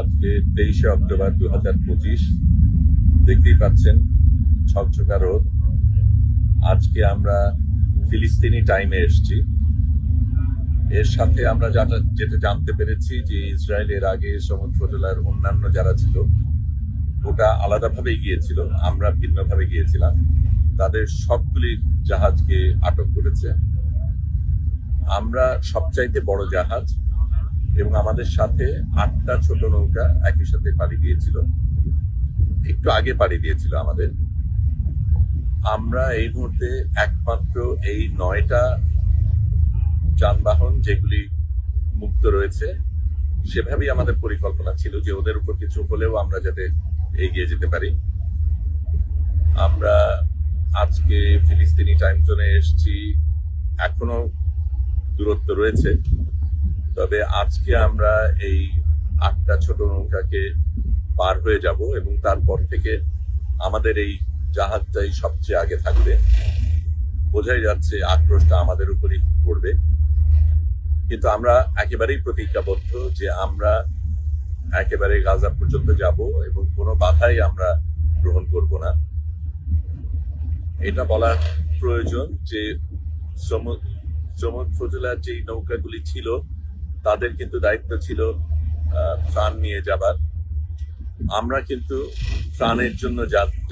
আজকে তেইশে অক্টোবর দু হাজার পঁচিশ। দেখতেই পাচ্ছেন ছকছকা রোদ। আজকে আমরা ফিলিস্তিনি টাইমে এসেছি। এর সাথে আমরা যেটা জানতে পেরেছি যে ইসরায়েলের আগে সমুদ্র জেলার অন্যান্য যারা ছিল, ওটা আলাদাভাবে গিয়েছিল, আমরা ভিন্নভাবে গিয়েছিলাম। তাদের সবগুলি জাহাজকে আটক করেছে। আমরা সবচাইতে বড় জাহাজ এবং আমাদের সাথে আটটা ছোট নৌকা একই সাথে পাড়ি দিয়েছিল। একটু আগে পাড়ি দিয়েছিল আমাদের। আমরা এই মুহূর্তে একমাত্র এই নয়টা যানবাহন যেগুলি মুক্ত রয়েছে, সেভাবেই আমাদের পরিকল্পনা ছিল যে ওদের উপর কিছু হলেও আমরা যাতে এগিয়ে যেতে পারি। আমরা আজকে ফিলিস্তিনি টাইম জোনে এসেছি। এখনও দূরত্ব রয়েছে। তবে আজকে আমরা এই আটটা ছোট নৌকাকে পার হয়ে যাব এবং তারপর থেকে আমাদের এই জাহাজটাই সবচেয়ে আগে থাকবে। বোঝাই যাচ্ছে আক্রোশটা আমাদের উপরই পড়বে। কিন্তু আমরা একেবারেই প্রতিজ্ঞাবদ্ধ যে আমরা একেবারে গাজা পর্যন্ত যাব এবং কোনো বাধাই আমরা গ্রহণ করব না। এটা বলার প্রয়োজন যে সমু- সমুদ্র জেলার যে নৌকাগুলি ছিল তাদের কিন্তু দায়িত্ব ছিল ত্রাণ নিয়ে যাবার। আমরা কিন্তু ত্রাণের জন্য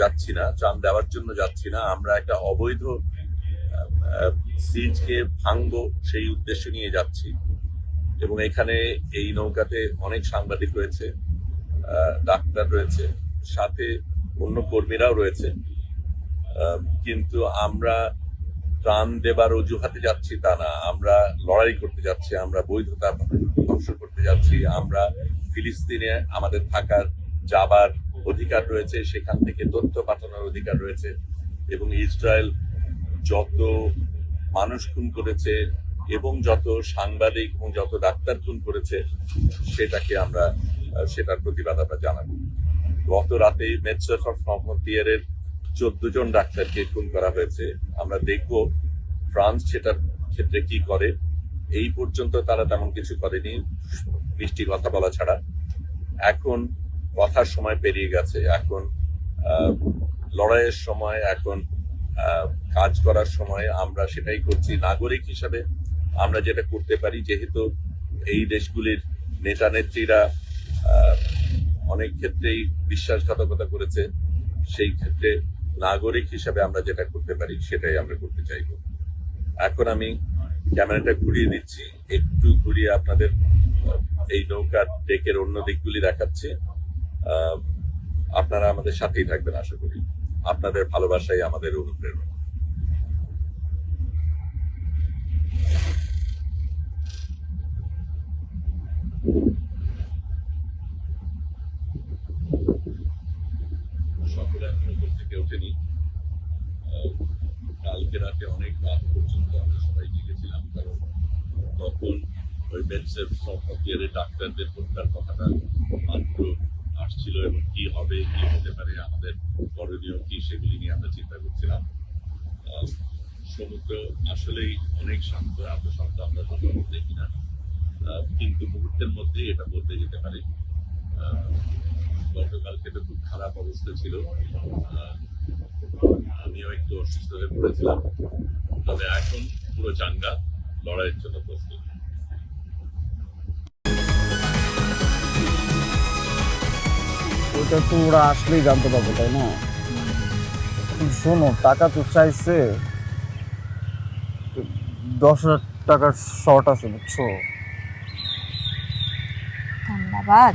যাচ্ছি না, ত্রাণ দেওয়ার জন্য যাচ্ছি না। আমরা একটা অবৈধ সিজকে ভাঙবো সেই উদ্দেশ্য নিয়ে যাচ্ছি। এবং এখানে এই নৌকাতে অনেক সাংবাদিক রয়েছে ডাক্তার রয়েছে, সাথে অন্য কর্মীরাও রয়েছে। কিন্তু আমরা ত্রাণ দেবার অজুহাতে যাচ্ছি তা না। আমরা লড়াই করতে যাচ্ছি, আমরা বৈধতা ধ্বংস করতে যাচ্ছি, আমরা ফিলিস্তিনে আমাদের থাকার যাবার অধিকার রয়েছে, সেখান থেকে তথ্য পাঠানোর অধিকার রয়েছে এবং ইসরায়েল যত মানুষ খুন করেছে এবং যত সাংবাদিক এবং যত ডাক্তার খুন করেছে, সেটাকে আমরা, সেটার প্রতিবাদ আমরা জানাব। গত রাতে মেটসর ফ্রন্টিয়ারের চোদ্দ জন ডাক্তারকে খুন করা হয়েছে। আমরা দেখব ফ্রান্স সেটার ক্ষেত্রে কি করে। এই পর্যন্ত তারা তেমন কিছু করেনি, মিষ্টি কথা বলা ছাড়া। এখন কথার সময় পেরিয়ে গেছে। এখন লড়াইয়ের সময়, এখন কাজ করার সময় আমরা সেটাই করছি। নাগরিক হিসাবে আমরা যেটা করতে পারি, যেহেতু এই দেশগুলির নেতা নেত্রীরা অনেক ক্ষেত্রেই বিশ্বাসঘাতকতা করেছে, সেই ক্ষেত্রে নাগরিক হিসাবে আমরা যেটা করতে পারি, সেটাই আমরা করতে চাইব। এখন আমি ক্যামেরাটা ঘুরিয়ে দিচ্ছি একটু ঘুরিয়ে আপনাদের এই নৌকার ডেকের অন্য দিকগুলি দেখাচ্ছি। আপনারা আমাদের সাথেই থাকবেন, আশা করি। আপনাদের ভালোবাসাই আমাদের অনুপ্রেরণা। সকলে এখনও ঘুম থেকে ওঠেনি আহ, কালকে রাতে অনেক রাত পর্যন্ত আমরা সবাই জেগেছিলাম, কারণ তখন ওই বেডসের সফটওয়্যারের ডাক্তারদের হত্যার কথাটা মাত্র আসছিল এবং কি হবে, কি হতে পারে, আমাদের করণীয় কি সেগুলি নিয়ে আমরা চিন্তা করছিলাম। সমুদ্র আসলেই অনেক শান্ত, এত শান্ত আমরা তো কখনো দেখি না। কিন্তু মুহূর্তের মধ্যে এটা বদলে যেতে পারে। গতকালকে তো খুব খারাপ অবস্থা ছিল। আমিও একটু অসুস্থ হয়ে পড়েছিলাম। তবে এখন পুরো চাঙ্গা লড়াইয়ের জন্য প্রস্তুত। ওটা তো ওরা আসলেই জানতে পারবে তাই না? শোনো টাকা তো চাইছে। দশ হাজার টাকার শর্ট আছে বুঝছ? ধন্যবাদ।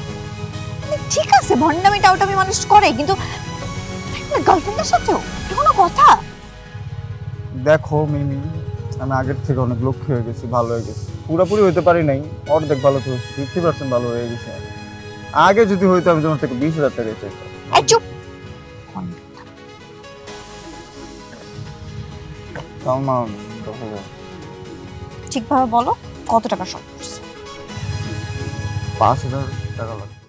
ঠিক আছে ভণ্ডামি টাউটামি মানুষ করে কিন্তু গার্লফ্রেন্ডের সাথেও এটা কোনো কথা? দেখো মিমি আমি আগের থেকে অনেক লক্ষ্য হয়ে গেছি ভালো হয়ে গেছি। পুরোপুরি হইতে পারি নাই অর্ধেক ভালো তো ফিফটি পার্সেন্ট ভালো হয়ে গেছে আগে যদি হইতো আমি তোমার থেকে বিশ হাজার টাকা চাইতাম। ঠিকভাবে বলো কত টাকা শর্ট পাঁচ হাজার টাকা লাগবে।